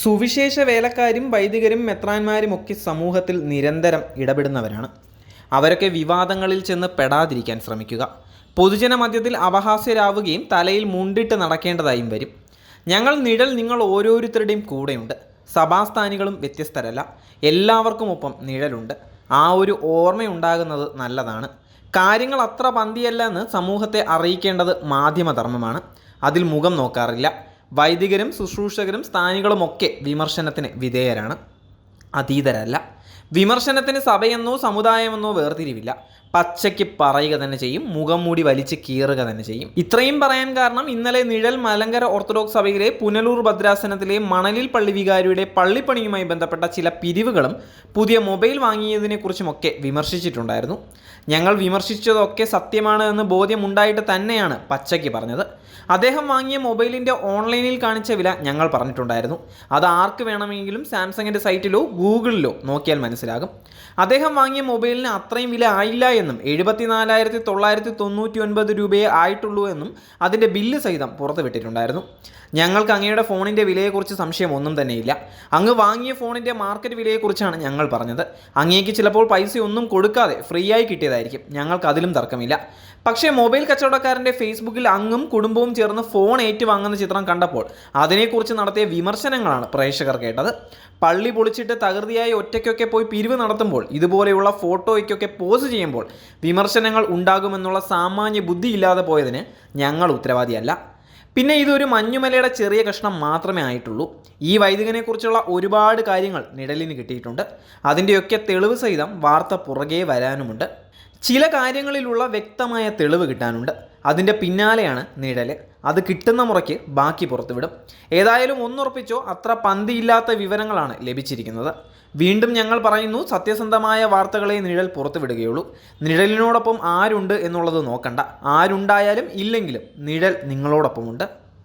സുവിശേഷ വേലക്കാരും വൈദികരും മെത്രാന്മാരും ഒക്കെ സമൂഹത്തിൽ നിരന്തരം ഇടപെടുന്നവരാണ്. അവരൊക്കെ വിവാദങ്ങളിൽ ചെന്ന് പെടാതിരിക്കാൻ ശ്രമിക്കുക. പൊതുജന മധ്യത്തിൽ അപഹാസ്യരാവുകയും തലയിൽ മുണ്ടിട്ട് നടക്കേണ്ടതായും വരും. ഞങ്ങൾ നിഴൽ നിങ്ങൾ ഓരോരുത്തരുടെയും കൂടെയുണ്ട്. സഭാസ്ഥാനികളും വ്യത്യസ്തരല്ല. എല്ലാവർക്കും ഒപ്പം നിഴലുണ്ട്. ആ ഒരു ഓർമ്മയുണ്ടാകുന്നത് നല്ലതാണ്. കാര്യങ്ങൾ അത്ര പന്തിയല്ല എന്ന് സമൂഹത്തെ അറിയിക്കേണ്ടത് മാധ്യമധർമ്മമാണ്. അതിൽ മുഖം നോക്കാറില്ല. വൈദികരും ശുശ്രൂഷകരും സ്ഥാനികളുമൊക്കെ വിമർശനത്തിന് വിധേയരാണ്. അതീതരല്ല. വിമർശനത്തിന് സഭയെന്നോ സമുദായമെന്നോ വേർതിരിവില്ല. പച്ചയ്ക്ക് പറയുക തന്നെ ചെയ്യും മുഖം മൂടി വലിച്ച് കീറുക തന്നെ ചെയ്യും. ഇത്രയും പറയാൻ കാരണം ഇന്നലെ നിഴൽ മലങ്കര ഓർത്തഡോക്സ് സഭയിലെ പുനലൂർ ഭദ്രാസനത്തിലെ മണലിൽ പള്ളി വികാരിയുടെ പള്ളിപ്പണിയുമായി ബന്ധപ്പെട്ട ചില പിരിവുകളും പുതിയ മൊബൈൽ വാങ്ങിയതിനെക്കുറിച്ചുമൊക്കെ വിമർശിച്ചിട്ടുണ്ടായിരുന്നു. ഞങ്ങൾ വിമർശിച്ചതൊക്കെ സത്യമാണ് എന്ന് ബോധ്യമുണ്ടായിട്ട് തന്നെയാണ് പച്ചയ്ക്ക് പറഞ്ഞത്. അദ്ദേഹം വാങ്ങിയ മൊബൈലിന്റെ ഓൺലൈനിൽ കാണിച്ച വില ഞങ്ങൾ പറഞ്ഞിട്ടുണ്ടായിരുന്നു. അത് ആർക്ക് വേണമെങ്കിലും സാംസങ്ങിന്റെ സൈറ്റിലോ ഗൂഗിളിലോ നോക്കിയാൽ മനസ്സിലാകും. അദ്ദേഹം വാങ്ങിയ മൊബൈലിന് അത്രയും വില ആയില്ല എന്നും എഴുപത്തിനാലായിരത്തി തൊള്ളായിരത്തി തൊണ്ണൂറ്റി ഒൻപത് രൂപയെ ആയിട്ടുള്ളൂ എന്നും അതിന്റെ ബില്ല് സഹിതം പുറത്തുവിട്ടിട്ടുണ്ടായിരുന്നു. ഞങ്ങൾക്ക് അങ്ങയുടെ ഫോണിന്റെ വിലയെക്കുറിച്ച് സംശയം ഒന്നും തന്നെയില്ല. അങ്ങ് വാങ്ങിയ ഫോണിന്റെ മാർക്കറ്റ് വിലയെക്കുറിച്ചാണ് ഞങ്ങൾ പറഞ്ഞത്. അങ്ങേക്ക് ചിലപ്പോൾ പൈസയൊന്നും കൊടുക്കാതെ ഫ്രീ ആയി കിട്ടിയതായിരിക്കും. ഞങ്ങൾക്ക് അതിലും തർക്കമില്ല. പക്ഷേ മൊബൈൽ കച്ചവടക്കാരന്റെ ഫേസ്ബുക്കിൽ അങ്ങും കുടുംബവും ചേർന്ന് ഫോൺ ഏറ്റുവാങ്ങുന്ന ചിത്രം കണ്ടപ്പോൾ അതിനെക്കുറിച്ച് നടത്തിയ വിമർശനങ്ങളാണ് പ്രേക്ഷകർ കേട്ടത്. പള്ളി പൊളിച്ചിട്ട് തകൃതിയായി ഒറ്റയ്ക്കൊക്കെ പോയി പിരിവ് നടത്തുമ്പോൾ ഇതുപോലെയുള്ള ഫോട്ടോയ്ക്കൊക്കെ പോസ് ചെയ്യുമ്പോൾ വിമർശനങ്ങൾ ഉണ്ടാകുമെന്നുള്ള സാമാന്യ ബുദ്ധി ഇല്ലാതെ പോയതിന് ഞങ്ങൾ ഉത്തരവാദിയല്ല. പിന്നെ ഇതൊരു മഞ്ഞുമലയുടെ ചെറിയ കഷ്ണം മാത്രമേ ആയിട്ടുള്ളൂ. ഈ വൈദികനെക്കുറിച്ചുള്ള ഒരുപാട് കാര്യങ്ങൾ നിഴലിന് കിട്ടിയിട്ടുണ്ട്. അതിന്റെയൊക്കെ തെളിവ് സഹിതം വാർത്ത പുറകെ വരാനുമുണ്ട്. ചില കാര്യങ്ങളിലുള്ള വ്യക്തമായ തെളിവ് കിട്ടാനുണ്ട്. അതിന്റെ പിന്നാലെയാണ് നിഴൽ അത് കിട്ടുന്ന മുറയ്ക്ക് ബാക്കി പുറത്തുവിടും. ഏതായാലും ഒന്നുറപ്പിച്ചോ അത്ര പന്തിയില്ലാത്ത വിവരങ്ങളാണ് ലഭിച്ചിരിക്കുന്നത്. വീണ്ടും ഞങ്ങൾ പറയുന്നു സത്യസന്ധമായ വാർത്തകളെ നിഴൽ പുറത്തുവിടുകയുള്ളൂ. നിഴലിനോടൊപ്പം ആരുണ്ട് എന്നുള്ളത് നോക്കണ്ട. ആരുണ്ടായാലും ഇല്ലെങ്കിലും നിഴൽ നിങ്ങളോടൊപ്പമുണ്ട്.